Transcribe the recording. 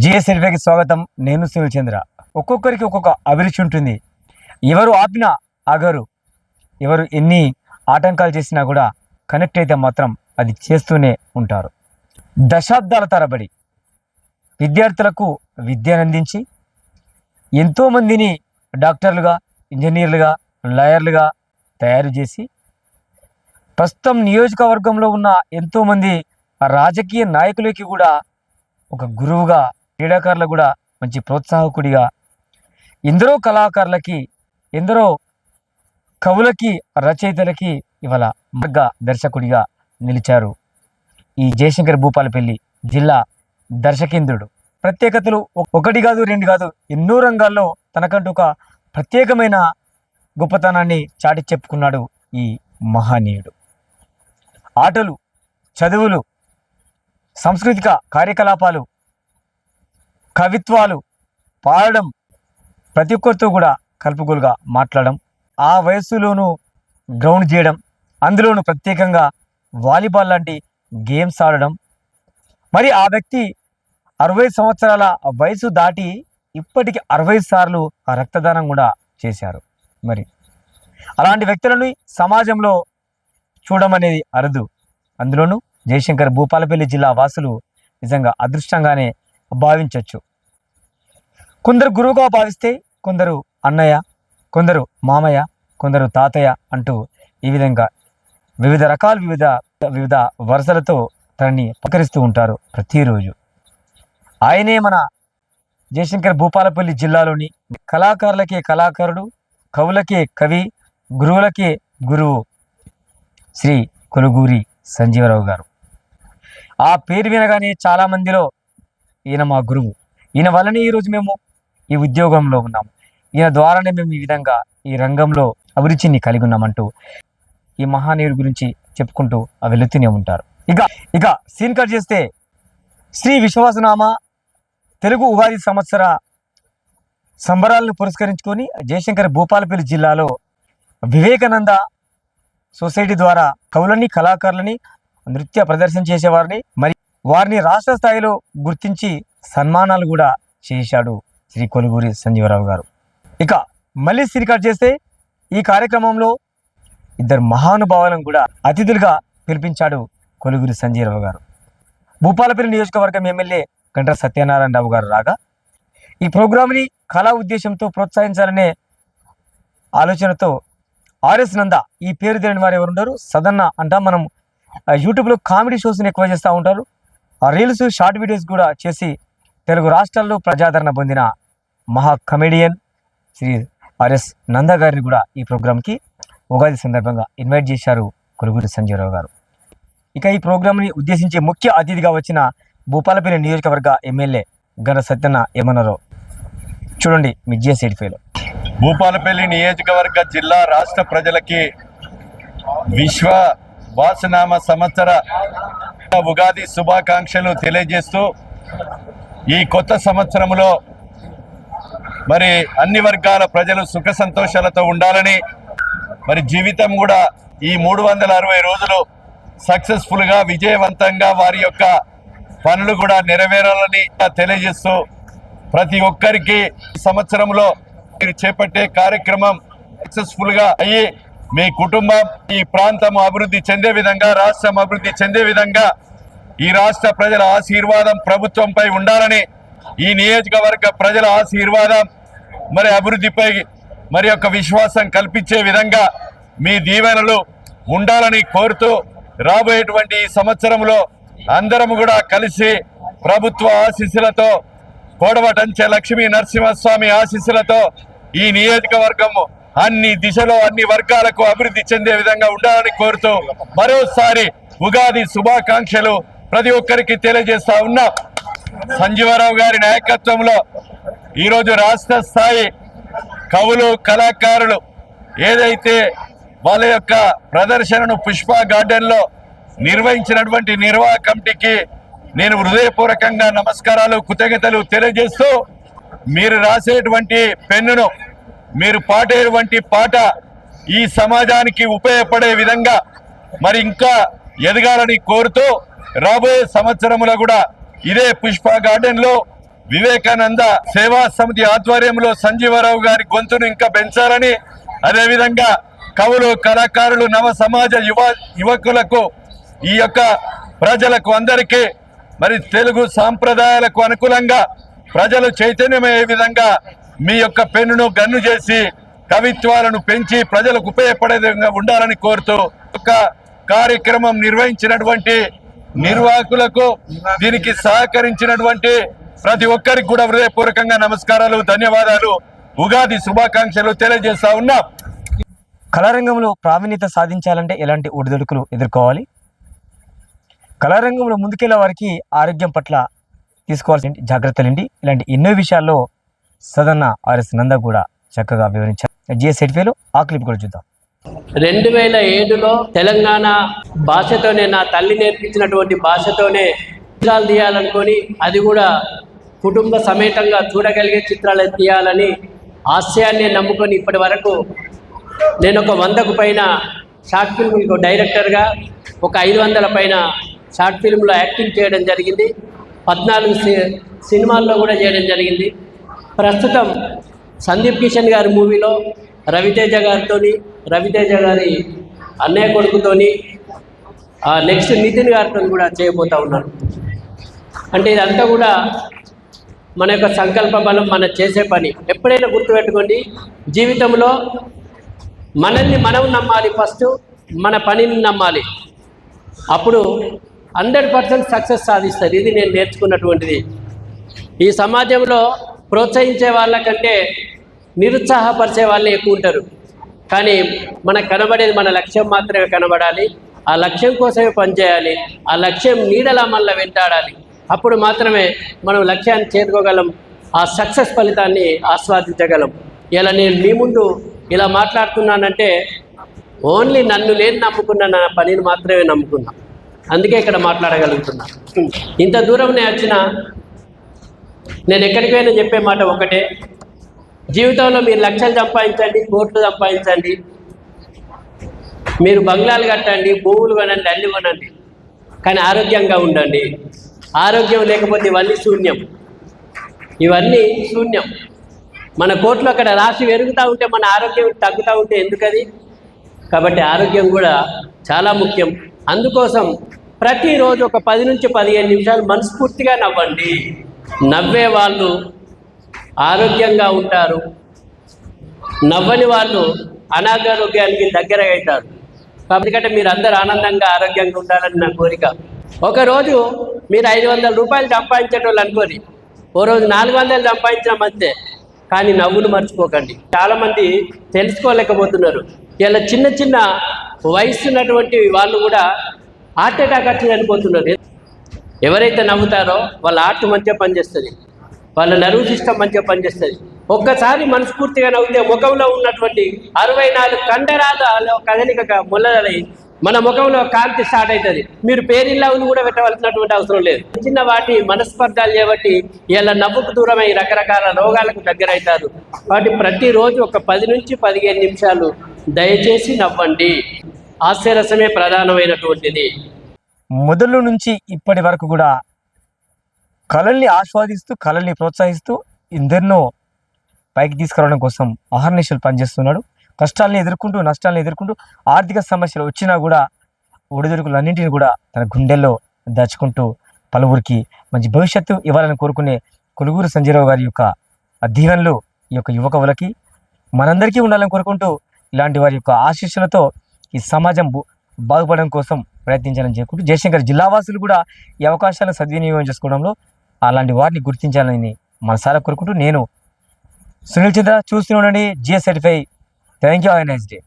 GS ఎల్ఫేకి స్వాగతం. నేను శివచంద్ర. ఒక్కొక్కరికి ఒక్కొక్క అభిరుచి ఉంటుంది. ఎవరు ఆపినా ఆగరు. ఎవరు ఎన్ని ఆటంకాలు చేసినా కూడా కనెక్ట్ అయితే మాత్రం అది చేస్తూనే ఉంటారు. దశాబ్దాల తరబడి విద్యార్థులకు విద్యను అందించి ఎంతోమందిని డాక్టర్లుగా ఇంజనీర్లుగా లాయర్లుగా తయారు చేసి ప్రస్తుతం నియోజకవర్గంలో ఉన్న ఎంతోమంది రాజకీయ నాయకులకి కూడా ఒక గురువుగా క్రీడాకారులకు కూడా మంచి ప్రోత్సాహకుడిగా ఎందరో కళాకారులకి ఎందరో కవులకి రచయితలకి ఇవాళ మార్గ దర్శకుడిగా నిలిచారు ఈ జయశంకర్ భూపాలపల్లి జిల్లా దర్శకేంద్రుడు. ప్రత్యేకతలు ఒకటి కాదు రెండు కాదు ఎన్నో రంగాల్లో తనకంటూ ఒక ప్రత్యేకమైన గొప్పతనాన్ని చాటి చెప్పుకున్నాడు ఈ మహనీయుడు. ఆటలు చదువులు సాంస్కృతిక కార్యకలాపాలు కవిత్వాలు పాడడం ప్రతి ఒక్కరితో కూడా కలుపుగోలుగా మాట్లాడడం ఆ వయస్సులోనూ గ్రౌండ్ చేయడం అందులోనూ ప్రత్యేకంగా వాలీబాల్ లాంటి గేమ్స్ ఆడడం. మరి ఆ వ్యక్తి అరవై సంవత్సరాల వయసు దాటి ఇప్పటికి అరవై సార్లు ఆ రక్తదానం కూడా చేశారు. మరి అలాంటి వ్యక్తులను సమాజంలో చూడడం అనేది అరుదు. అందులోనూ జయశంకర్ భూపాలపల్లి జిల్లా వాసులు నిజంగా అదృష్టంగానే భావించవచ్చు కొందరు గురువుగా భావిస్తే కొందరు అన్నయ్య కొందరు మామయ్య కొందరు తాతయ్య అంటూ ఈ విధంగా వివిధ రకాల వివిధ వివిధ వరుసలతో తనని పకరిస్తూ ఉంటారు ప్రతిరోజు. ఆయనే మన జయశంకర్ భూపాలపల్లి జిల్లాలోని కళాకారులకే కళాకారుడు కవులకే కవి గురువులకే గురువు శ్రీ కొలుగూరి సంజీవరావు గారు. ఆ పేరు వినగానే చాలా మందిలో ఈయన మా గురువు. ఈయన వల్లనే ఈరోజు మేము ఈ ఉద్యోగంలో ఉన్నాము ఈయన ద్వారానే మేము ఈ విధంగా ఈ రంగంలో అభిరుచిని కలిగి ఉన్నామంటూ ఈ మహానీయుడి గురించి చెప్పుకుంటూ ఆ వెళుతూనే ఉంటారు. ఇక ఇక సీన్ కట్ చేస్తే శ్రీ విశ్వాసనామ తెలుగు ఉగాది సంవత్సర సంబరాలను పురస్కరించుకొని జయశంకర్ భూపాలపల్లి జిల్లాలో వివేకానంద సొసైటీ ద్వారా కవులని కళాకారులని నృత్య ప్రదర్శన చేసేవారిని మరి వారిని రాష్ట్ర స్థాయిలో గుర్తించి సన్మానాలు కూడా చేశాడు. శ్రీ కొలుగూరి సంజీవరావు గారు. ఇక మళ్ళీ రికార్డ్ చేస్తే ఈ కార్యక్రమంలో ఇద్దరు మహానుభావులను కూడా అతిథులుగా పిలిపించాడు కొలుగురి సంజీవరావు గారు. భూపాలపల్లి నియోజకవర్గం ఎమ్మెల్యే గంట సత్యనారాయణ రావు గారు రాగా ఈ ప్రోగ్రామ్ని కళా ఉద్దేశంతో ప్రోత్సహించాలనే ఆలోచనతో ఆర్ఎస్ నంద ఈ పేరు తెలియని వారు ఎవరు ఉండరు? సదన్న అంట మనం ఆ, యూట్యూబ్లో కామెడీ షోస్ని ఎక్కువ చేస్తూ ఉంటారు. ఆ రీల్స్ షార్ట్ వీడియోస్ కూడా చేసి తెలుగు రాష్ట్రాల్లో ప్రజాదరణ పొందిన మహా కమెడియన్ శ్రీ ఆర్ఎస్ నంద గారిని కూడా ఈ ప్రోగ్రామ్కి ఉగాది సందర్భంగా ఇన్వైట్ చేశారు కొలుగురి సంజయరావు గారు. ఇక ఈ ప్రోగ్రామ్ని ఉద్దేశించి ముఖ్య అతిథిగా వచ్చిన భూపాలపల్లి నియోజకవర్గ ఎమ్మెల్యే గణ సత్యన్న ఏమన్నారో చూడండి మీ జిఎస్ భూపాలపల్లి నియోజకవర్గ జిల్లా రాష్ట్ర ప్రజలకి విశ్వ వాసనామ సంవత్సర ఉగాది శుభాకాంక్షలు తెలియజేస్తూ ఈ కొత్త సంవత్సరంలో మరి అన్ని వర్గాల ప్రజలు సుఖ సంతోషాలతో ఉండాలని మరి జీవితం కూడా ఈ మూడు వందల అరవై రోజులు సక్సెస్ఫుల్గా విజయవంతంగా వారి యొక్క పనులు కూడా నెరవేరాలని తెలియజేస్తూ ప్రతి ఒక్కరికి సంవత్సరంలో మీరు చేపట్టే కార్యక్రమం సక్సెస్ఫుల్గా అయ్యి మీ కుటుంబం ఈ ప్రాంతం అభివృద్ధి చెందే విధంగా రాష్ట్రం అభివృద్ధి చెందే విధంగా ఈ రాష్ట్ర ప్రజల ఆశీర్వాదం ప్రభుత్వంపై ఉండాలని ఈ నియోజకవర్గ ప్రజల ఆశీర్వాదం మరి అభివృద్ధిపై మరి యొక్క విశ్వాసం కల్పించే విధంగా మీ దీవెనలు ఉండాలని కోరుతూ రాబోయేటువంటి ఈ సంవత్సరంలో అందరం కూడా కలిసి ప్రభుత్వ ఆశీస్సులతో కోడవటంచే లక్ష్మీ నరసింహస్వామి ఆశీస్సులతో ఈ నియోజకవర్గం అన్ని దిశలో అన్ని వర్గాలకు అభివృద్ధి చెందే విధంగా ఉండాలని కోరుతూ మరోసారి ఉగాది శుభాకాంక్షలు ప్రతి ఒక్కరికి తెలియజేస్తా ఉన్నా సంజీవరావు గారి నాయకత్వంలో ఈరోజు రాష్ట్ర స్థాయి కవులు కళాకారులు ఏదైతే వాళ్ళ యొక్క ప్రదర్శనను పుష్ప గార్డెన్లో నిర్వహించినటువంటి నిర్వాహక కమిటీకి నేను హృదయపూర్వకంగా నమస్కారాలు కృతజ్ఞతలు తెలియజేస్తూ మీరు రాసేటువంటి పెన్నును మీరు పాడేటువంటి పాట ఈ సమాజానికి ఉపయోగపడే విధంగా మరి ఇంకా ఎదగాలని కోరుతూ రాబోయే సంవత్సరములో కూడా ఇదే పుష్ప గార్డెన్లో వివేకానంద సేవా సమితి ఆధ్వర్యంలో సంజీవరావు గారి గొంతును ఇంకా పెంచాలని అదేవిధంగా కవులు కళాకారులు నవ సమాజ యువ యువకులకు ఈ యొక్క ప్రజలకు అందరికీ మరి తెలుగు సాంప్రదాయాలకు అనుకూలంగా ప్రజలు చైతన్యమయ్యే విధంగా మీ యొక్క పెన్నును గన్ను చేసి కవిత్వాలను పెంచి ప్రజలకు ఉపయోగపడే విధంగా ఉండాలని కోరుతూ ఒక కార్యక్రమం నిర్వహించినటువంటి నిర్వాహకులకు దీనికి సహకరించినటువంటి ప్రతి ఒక్కరికి కూడా హృదయపూర్వకంగా నమస్కారాలు ధన్యవాదాలు ఉగాది శుభాకాంక్షలు తెలియజేస్తా ఉన్నాం. కళారంగంలో ప్రావీణ్యత సాధించాలంటే ఎలాంటి ఒడిదుడుకులు ఎదుర్కోవాలి? కళారంగంలో ముందుకెళ్ళే వారికి ఆరోగ్యం పట్ల తీసుకోవాల్సిన జాగ్రత్తలు ఏంటి ఇలాంటి ఎన్నో విషయాల్లో సదన్న ఆర్ఎస్ నంద కూడా చక్కగా వివరించారు. జిఎస్ సెటిఫేలో ఆ క్లిప్ కూడా చూద్దాం. రెండు వేల ఏడులో తెలంగాణ భాషతోనే నా తల్లి నేర్పించినటువంటి భాషతోనే చిత్రాలు తీయాలనుకొని అది కూడా కుటుంబ సమేతంగా చూడగలిగే చిత్రాలు తీయాలని ఆశయాన్ని నమ్ముకొని ఇప్పటి వరకు నేను ఒక వందకు పైన షార్ట్ ఫిల్మ్లకు డైరెక్టర్గా ఒక ఐదు వందల పైన షార్ట్ ఫిల్మ్లో యాక్టింగ్ చేయడం జరిగింది. పద్నాలుగు సి- సినిమాల్లో కూడా చేయడం జరిగింది. ప్రస్తుతం సందీప్ కిషన్ గారి మూవీలో రవితేజ గారితోని రవితేజ గారి అన్నయ్య కొడుకుతోని నెక్స్ట్ నితిన్ గారితో కూడా చేయబోతా ఉన్నాను అంటే ఇదంతా కూడా మన యొక్క సంకల్ప బలం మనం చేసే పని. ఎప్పుడైనా గుర్తుపెట్టుకోండి జీవితంలో మనల్ని మనం నమ్మాలి ఫస్ట్ మన పనిని నమ్మాలి. అప్పుడు హండ్రెడ్ పర్సెంట్ సక్సెస్ సాధిస్తారు. ఇది నేను నేర్చుకున్నటువంటిది. ఈ సమాజంలో ప్రోత్సహించే వాళ్ళకంటే నిరుత్సాహపరిచే వాళ్ళే ఎక్కువ ఉంటారు. కానీ మనకు కనబడేది మన లక్ష్యం మాత్రమే కనబడాలి. ఆ లక్ష్యం కోసమే పనిచేయాలి. ఆ లక్ష్యం నీడలా మళ్ళీ వెంటాడాలి. అప్పుడు మాత్రమే మనం లక్ష్యాన్ని చేరుకోగలం. ఆ సక్సెస్ ఫలితాన్ని ఆస్వాదించగలం. ఇలా నేను మీ ముందు ఇలా మాట్లాడుతున్నానంటే ఓన్లీ నన్ను నేను నమ్ముకున్న నా పనిని మాత్రమే నమ్ముకున్నా. అందుకే ఇక్కడ మాట్లాడగలుగుతున్నా. ఇంత దూరం నేను వచ్చిన నేను ఎక్కడికి చెప్పే మాట ఒకటే. జీవితంలో మీరు లక్షలు సంపాదించండి కోట్లు సంపాదించండి. మీరు బంగ్లాలు కట్టండి భూములు కొనండి అన్ని కొనండి. కానీ ఆరోగ్యంగా ఉండండి. ఆరోగ్యం లేకపోతే ఇవన్నీ శూన్యం. ఇవన్నీ శూన్యం. మన కోట్లు అక్కడ రాశి పెరుగుతూ ఉంటే మన ఆరోగ్యం తగ్గుతూ ఉంటే ఎందుకది? కాబట్టి ఆరోగ్యం కూడా చాలా ముఖ్యం. అందుకోసం ప్రతిరోజు ఒక పది నుంచి పదిహేను నిమిషాలు మనస్ఫూర్తిగా నవ్వండి. నవ్వే వాళ్ళు ఆరోగ్యంగా ఉంటారు. నవ్వని వాళ్ళు అనారోగ్యానికి దగ్గర అవుతారు. ఎందుకంటే మీరు అందరు ఆనందంగా ఆరోగ్యంగా ఉండాలని నా కోరిక. ఒకరోజు మీరు ఐదు వందల రూపాయలు సంపాదించేటోళ్ళు అనుకోని ఓ రోజు నాలుగు వందలు సంపాదించడం అంతే. కానీ నవ్వులు మర్చిపోకండి. చాలామంది తెలుసుకోలేకపోతున్నారు. ఇలా చిన్న చిన్న వయసు ఉన్నటువంటి వాళ్ళు కూడా హార్ట్ అటాక్ వచ్చి చనిపోతున్నారు ఎవరైతే నవ్వుతారో వాళ్ళ హార్ట్ మంచిగా పనిచేస్తుంది. వాళ్ళ నర్వ్ సిస్టమ్ మంచిగా పనిచేస్తుంది. ఒక్కసారి మనస్ఫూర్తిగా నవ్వితే ముఖంలో ఉన్నటువంటి అరవై నాలుగు కండరాల కదలిక మొదలై మన ముఖంలో కాంతి స్టార్ట్ అవుతుంది. మీరు పేరిల్లావుని కూడా పెట్టవలసినటువంటి అవసరం లేదు. చిన్న వాటి మనస్పర్ధాలు చేపట్టి ఇలా నవ్వుకు దూరమై రకరకాల రోగాలకు దగ్గర అవుతారు కాబట్టి ప్రతిరోజు ఒక పది నుంచి పదిహేను నిమిషాలు దయచేసి నవ్వండి. హాస్యరసమే ప్రధానమైనటువంటిది. మొదలు నుంచి ఇప్పటి వరకు కూడా కళల్ని ఆస్వాదిస్తూ కళల్ని ప్రోత్సహిస్తూ ఎందరినో పైకి తీసుకురావడం కోసం అహర్నిశలు పనిచేస్తున్నాడు. కష్టాలను ఎదుర్కొంటూ నష్టాలను ఎదుర్కొంటూ ఆర్థిక సమస్యలు వచ్చినా కూడా ఒడిదుడుకులన్నింటినీ కూడా తన గుండెల్లో దాచుకుంటూ పలువురికి మంచి భవిష్యత్తు ఇవ్వాలని కోరుకునే కొలుగురు సంజయరావు గారి యొక్క ఆ దీవెనలు ఈ యొక్క యువకులకి మనందరికీ ఉండాలని కోరుకుంటూ ఇలాంటి వారి యొక్క ఆశీస్సులతో ఈ సమాజం బు- బాగుపడడం కోసం ప్రయత్నించాలని చెప్పుకుంటూ జయశంకర్ జిల్లావాసులు కూడా ఈ అవకాశాలను సద్వినియోగం చేసుకోవడంలో అలాంటి వారిని గుర్తించాలని మనసారా కోరుకుంటూ నేను సునీల్ చంద్ర చూస్తూ ఉండండి. G S certify thank you I nice day